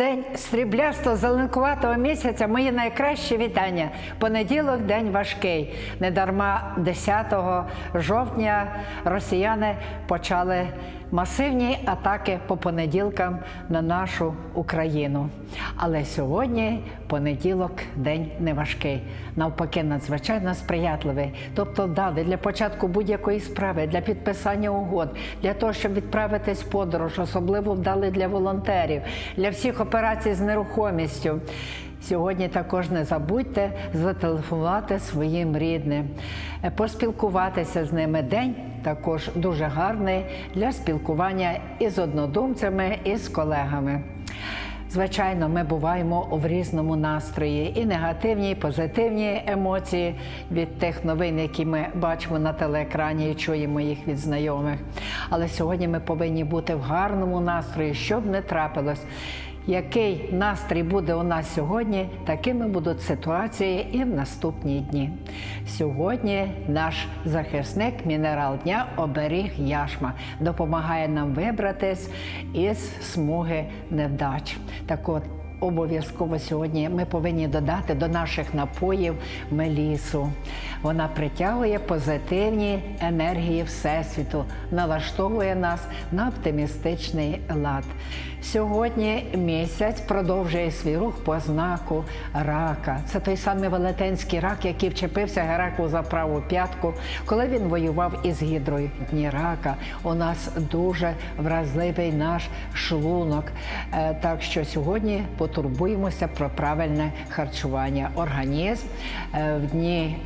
день сріблясто зеленкуватого місяця мої найкращі вітання. Понеділок день важкий. Недарма 10 жовтня росіяни почали масивні атаки по понеділкам на нашу Україну. Але сьогодні понеділок день не важкий. Навпаки, надзвичайно сприятливий. Тобто, вдалий для початку будь-якої справи, для підписання угод, для того, щоб відправитись в подорож, особливо вдалий для волонтерів, для всіх операцій з нерухомістю. Сьогодні також не забудьте зателефонувати своїм рідним, е, поспілкуватися з ними. День також дуже гарний для спілкування із однодумцями і з колегами. Звичайно, ми буваємо в різному настрої, і негативні, і позитивні емоції від тих новин, які ми бачимо на телеекрані і чуємо їх від знайомих. Але сьогодні ми повинні бути в гарному настрої, щоб не трапилось. Який настрій буде у нас сьогодні, такими будуть ситуації і в наступні дні. Сьогодні наш захисник, мінерал дня, оберіг яшма, допомагає нам вибратись із смуги невдач. Так от, Обов'язково сьогодні ми повинні додати до наших напоїв мелісу. Вона притягує позитивні енергії Всесвіту, налаштовує нас на оптимістичний лад. Сьогодні місяць продовжує свій рух по знаку рака. Це той самий велетенський рак, який вчепився Гераклу за праву п'ятку, коли він воював із гідрою. Дні рака у нас дуже вразливий наш шлунок. Е, Так що сьогодні потурбуємося про правильне харчування. Організм е, в дні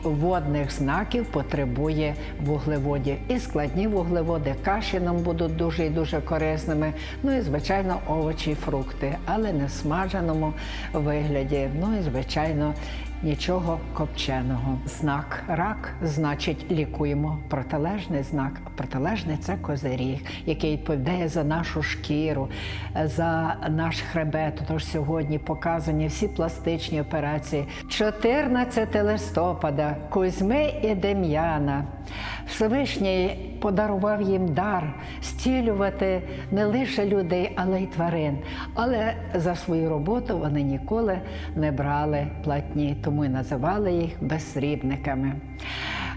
водних знаків потребує вуглеводів. І складні вуглеводи каші нам будуть дуже і дуже корисними. Ну і звичайно, овочі, і фрукти, але не в смаженому вигляді. Ну і звичайно. Нічого копченого. Знак рак значить лікуємо. Протилежний знак. Протилежний це козиріг, який відповідає за нашу шкіру, за наш хребет. Тож сьогодні показані всі пластичні операції. 14 листопада Кузьми і Дем'яна. Всевишній подарував їм дар зцілювати не лише людей, але й тварин. Але за свою роботу вони ніколи не брали платні, тому і називали їх безсрібниками.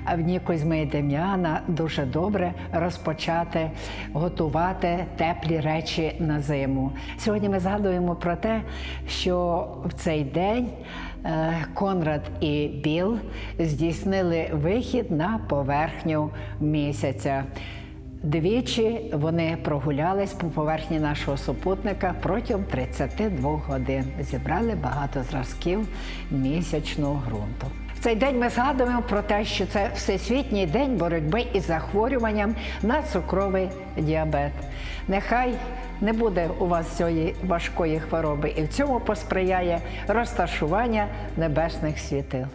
А в дні Кузьми і Дем'яна дуже добре розпочати готувати теплі речі на зиму. Сьогодні ми згадуємо про те, що в цей день е, Конрад і Біл здійснили вихід на поверхню місяця. Двічі вони прогулялись по поверхні нашого супутника протягом 32 годин. Зібрали багато зразків місячного ґрунту. В цей день ми згадуємо про те, що це всесвітній день боротьби із захворюванням на цукровий діабет. Нехай не буде у вас цієї важкої хвороби, і в цьому посприяє розташування небесних світил.